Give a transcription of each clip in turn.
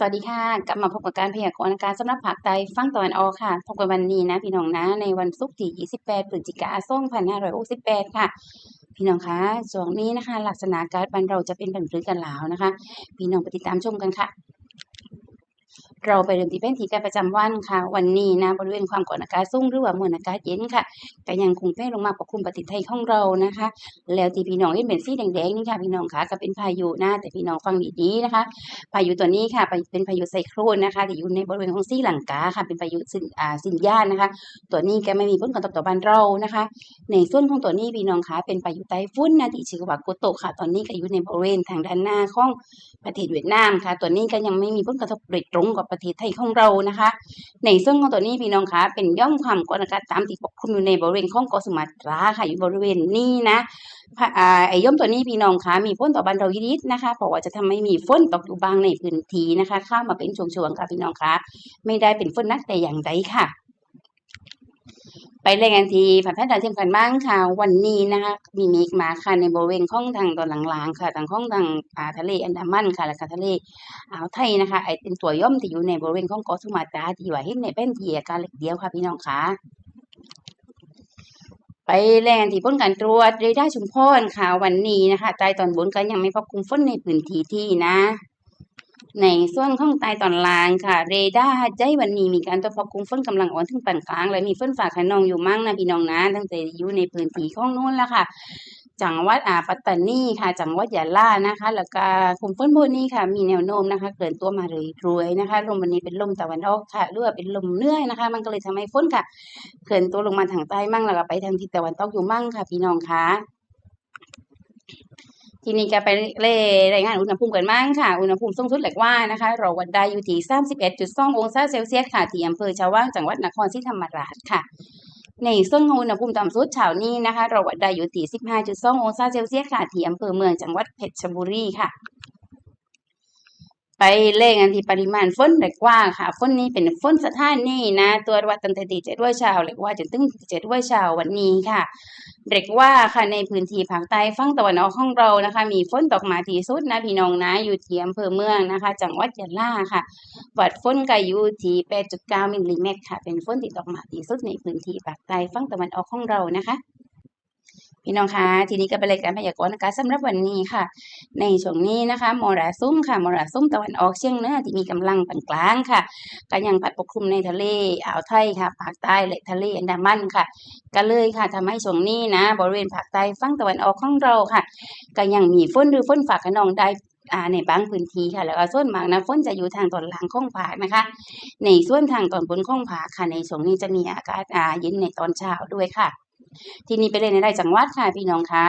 สวัสดีค่ะ กลับมาพบกับการพยากรณ์อากาศสำหรับภาคใต้ฝั่งตะวันออกค่ะ พบกันวันนี้นะ พี่น้องนะ ในวันศุกร์ที่ 28พฤศจิกายน2568 ค่ะ พี่น้องคะช่วงนี้นะคะ ลักษณะการบ้านเราจะเป็นผันพื้นกันหลาวนะคะ พี่น้องไปติดตามชมกันค่ะ เราไปเริ่มที่แผนที่การประจำวันค่ะ วันนี้นะบริเวณความกดอากาศสูงหรือว่ามวลอากาศเย็นค่ะก็ยังคงแผ่ลงมาปกคลุมประเทศไทยของเรานะคะ แล้วที่พี่น้องเห็นเป็นสีแดงๆนี่ค่ะพี่น้องคะก็เป็นพายุนะแต่พี่น้องฟังดีๆนะคะ พายุตัวนี้ค่ะเป็นพายุไซโครนนะคะที่อยู่ในบริเวณของซีหลังกาค่ะ เป็นพายุสินอ่าสินย่านนะคะ ตัวนี้ก็ไม่มีผลกระทบต่อบ้านเรานะคะ ในส่วนของตัวนี้พี่น้องคะเป็นพายุไต้ฝุ่นนะที่ชื่อว่าโกโตค่ะ ตอนนี้ก็อยู่ในบริเวณทางด้านหน้าของประเทศเวียดนามค่ะ ตัวนี้ก็ยังไม่มีผลกระทบโดยตรงกับประเทศไทยของเรานะคะ ในส่วนของตัวนี้พี่น้องคะเป็นย่อมความกดอากาศต่ำที่ปกคลุมอยู่ในบริเวณของเกาะสุมาตราค่ะอยู่บริเวณนี้นะไอ้ย่อมตัวนี้พี่น้องคะมีฝนต่อบ้านเรายิดนะคะเพราะว่าจะทำให้มีฝนตกอยู่บางในพื้นที่นะคะ เข้ามาเป็นช่วงๆค่ะพี่น้องคะไม่ได้เป็นฝนนักแต่อย่างใดค่ะ ไปรายงานที่ผันแพทย์ดาเทียมกันบ้างค่ะ วันนี้นะคะมีเมฆมาค่ะในบริเวณของทางตอนหลังๆค่ะทางของทางอ่าทะเลอันดามันค่ะและก็ทะเลอ่าวไทยนะคะไอเป็นตัวย่อมที่อยู่ในบริเวณของเกาะสุมาตราที่ว่าเห็นในแผนเที่อาการเล็กเดียวค่ะพี่น้องค่ะไปแลนที่พ้นการตรวจเรดาร์ชุมพรค่ะวันนี้นะคะใต้ตอนบนก็ยังไม่พบกลุ่มฝนในพื้นที่ที่นะ ในส่วนของใต้ตอนล่างค่ะ เรดาร์ใจวันนี้มีการตรวจพบกลุ่มฝนกำลังอ่อนถึงปานกลาง และมีฝนฟ้าขนองอยู่มั่งนะพี่น้องนะตั้งแต่อยู่ในพื้นที่ของนู้นแล้วค่ะ จังหวัดอาปัตตานีค่ะ จังหวัดยะลานะคะ แล้วก็กลุ่มฝนพวกนี้ค่ะ มีแนวโน้มนะคะ เกินตัวมาเรื่อยๆนะคะลมวันนี้เป็นลมตะวันออกค่ะรือว่าเป็นลมเนื่อยนะคะ มันก็เลยทำให้ฝนค่ะเกินตัวลงมาทางใต้มั่งแล้วก็ไปทางทิศตะวันตกอยู่มั่งค่ะ พี่น้องคะ ที่นี่จะไปเล่รายงานอุณหภูมิกันมั่งค่ะ อุณหภูมิสูงสุดแหลกว่านะคะเราวัดได้อยู่ที่31.2 องศาเซลเซียสค่ะ ที่อำเภอชาวว่างจังหวัดนครศรีธรรมราชค่ะ ในส่วนของอุณหภูมิต่ำสุดเช้านี้นะคะ เราวัดได้อยู่ที่15.2 องศาเซลเซียสค่ะ ที่อำเภอเมืองจังหวัดเพชรบุรีค่ะ ไปเลขกันที่ปริมาณฝนเล็กว่าค่ะฝนนี้เป็นฝนสถานนี่นะ ตัววัดตั้งแต่ตีเจ็ดว่าเช้าเล็กว่าจนถึงเจ็ดว่าเช้าวันนี้ค่ะเรียกว่าค่ะในพื้นที่ภาคใต้ฝั่งตะวันออกของเรานะคะ มีฝนตกมาที่สุดนะพี่น้องนะอยู่ที่อำเภอเมืองนะคะ จังหวัดยะลาค่ะวัดฝนก็อยู่ที่8.9มิลลิเมตรค่ะ เป็นฝนที่ตกมาที่สุดในพื้นที่ภาคใต้ฝั่งตะวันออกของเรานะคะ พี่น้องคะทีนี้ก็เป็นรายการพยากรณ์อากาศสำหรับวันนี้ค่ะ ในช่วงนี้นะคะมรสุมค่ะมรสุมตะวันออกเฉียงเหนือที่มีกำลังปานกลางค่ะก็ยังพัดปกคลุมในทะเลอ่าวไทยค่ะภาคใต้และทะเลอันดามันค่ะ ก็เลยค่ะทำให้ช่วงนี้นะ บริเวณภาคใต้ฝั่งตะวันออกของเราค่ะก็ยังมีฝนหรือฝนฝากขนองได้อ่าในบางพื้นที่ค่ะแล้วก็ส่วนมากนะฝนจะอยู่ทางตอนหลังของภาคนะคะ ในส่วนทางตอนบนของภาคค่ะในช่วงนี้จะมีอากาศอ่าเย็นในตอนเช้าด้วยค่ะ ที่นี่ไปเลยในได้จังหวัดค่ะพี่น้องคะ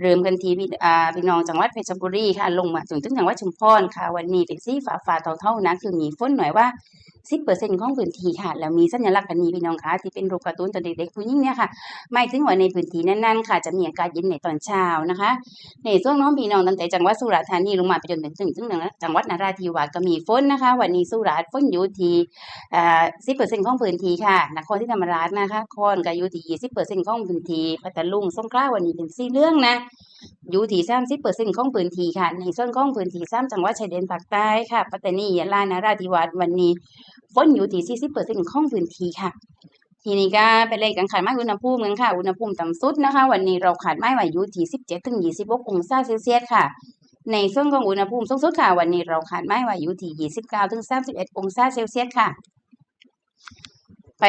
เริ่มกันทีพี่อ่าพี่น้องจังหวัดเพชรบุรีค่ะ ลงมาถึงจังหวัดชุมพรค่ะ วันนี้เป็นสีฟ้าฟ้าเท่าๆนะคือมีฝนหน่อยว่า 10%ของพื้นที่ค่ะ แล้วมีสัญลักษณ์กันนี้พี่น้องคะที่เป็นรูปการ์ตูนตัวเด็กๆผู้หญิงเนี่ยค่ะไม่ถึงว่าในพื้นที่นั้นๆค่ะ จะมีอากาศเย็นในตอนเช้านะคะ ในช่วงน้องพี่น้องตั้งแต่จังหวัดสุราษฎร์ธานีลงมาไปจนถึงถึงถึงจังหวัดนราธิวาสก็มีฝนนะคะ วันนี้สุราษฎร์ฝนอยู่ที่อ่า10%ของพื้นที่ค่ะนครศรีธรรมราชนะคะคอนก็อยู่ที่20%ของพื้นที่พัทลุงสงขลาวันนี้เป็นสีเหลืองนะ อยู่ที่30%ของพื้นที่ค่ะ ในส่วนของพื้นที่3จังหวัดชายแดนภาคใต้ค่ะ ปัตตานียะลานราธิวาสวันนี้ฝนอยู่ที่40%ของพื้นที่ค่ะ ทีนี้ก็ไปเลยกันขาดไม้อุณหภูมิกันค่ะ อุณหภูมิต่ำสุดนะคะ วันนี้เราขาดไม้ไว้อยู่ที่17ถึง26องศาเซลเซียสค่ะ ในส่วนของอุณหภูมิสูงสุดค่ะ วันนี้เราขาดไม้ไว้อยู่ที่29ถึง31องศาเซลเซียสค่ะ ไป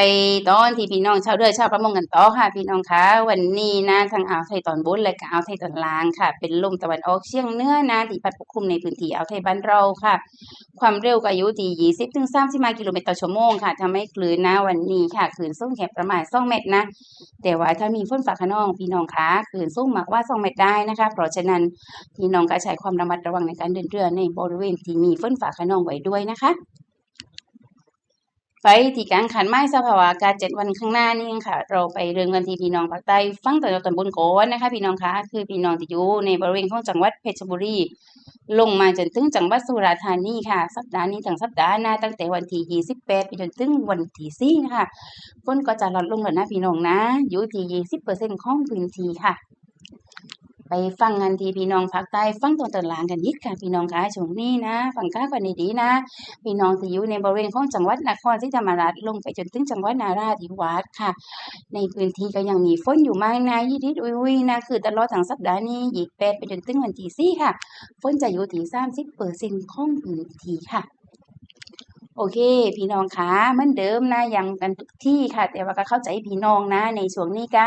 ตอนที่พี่น้องชาวเรือชาวประมงกันต่อค่ะ พี่น้องคะวันนี้นะทางอ่าวไทยตอนบนและก็อ่าวไทยตอนล่างค่ะ เป็นลมตะวันออกเฉียงเหนือนะที่พัดปกคลุมในพื้นที่อ่าวไทยบ้านเราค่ะ ความเร็วก็อยู่ที่20ถึง35กิโลเมตรต่อชั่วโมงค่ะทำให้คลื่นนะวันนี้ค่ะคลื่นสูงแค่ประมาณ2เมตรนะ แต่ว่าถ้ามีฝนฟ้าขนองพี่น้องคะคลื่นสูงมากว่า2เมตรได้นะคะ เพราะฉะนั้นพี่น้องก็ใช้ความระมัดระวังในการเดินเรือในบริเวณที่มีฝนฟ้าขนองไว้ด้วยนะคะ ไปที่การขันไม้สภาวะอากาศเจ็ดวันข้างหน้านี่ค่ะ เราไปเรื่องกันที่พี่น้องภาคใต้ฟังตอนตอนบนก่อนนะคะ พี่น้องคะคือพี่น้องที่อยู่ในบริเวณของจังหวัดเพชรบุรี ลงมาจนถึงจังหวัดสุราษฎร์ธานีค่ะ สัปดาห์นี้ทั้งสัปดาห์หน้าตั้งแต่วันที่28ไปจนถึงวันที่4นะคะฝนก็จะลดลงแล้วนะพี่น้องนะ อยู่ที่20%ของพื้นที่ค่ะ ไปฟังกันทีพี่น้องภาคใต้ฟังตอนตอนหลังกันยิดค่ะพี่น้องคะช่วงนี้นะฟังก้ากันดีๆนะ พี่น้องที่อยู่ในบริเวณของจังหวัดนครศรีธรรมราชลงไปจนถึงจังหวัดนาราธิวาสค่ะ ในพื้นที่ก็ยังมีฝนอยู่มากนะยิดๆอุ้ยๆนะคือตลอดทั้งสัปดาห์นี้ยี่แปดไปจนถึงวันที่สี่ค่ะฝนจะอยู่ที่สามสิบเปอร์เซ็นต์ของพื้นที่ค่ะโอเค พี่น้องคะเหมือนเดิมนะยังกันทุกที่ค่ะ แต่ว่าก็เข้าใจพี่น้องนะ ในช่วงนี้ก็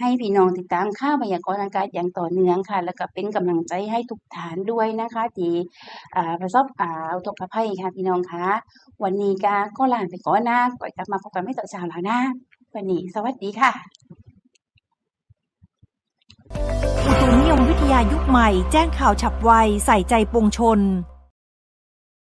ให้พี่น้องติดตามข่าวพยากรณ์อากาศอย่างต่อเนื่องค่ะ แล้วก็เป็นกำลังใจให้ทุกฐานด้วยนะคะที่อ่าประสบอ่าอุทกภัยค่ะพี่น้องคะวันนี้ก็ก็ลาไปก่อนนะก่อยกลับมาพบกันไม่ต่อเช้าแล้วนะวันนี้สวัสดีค่ะอุตุนิยมวิทยายุคใหม่ แจ้งข่าวฉับไว ใส่ใจปวงชน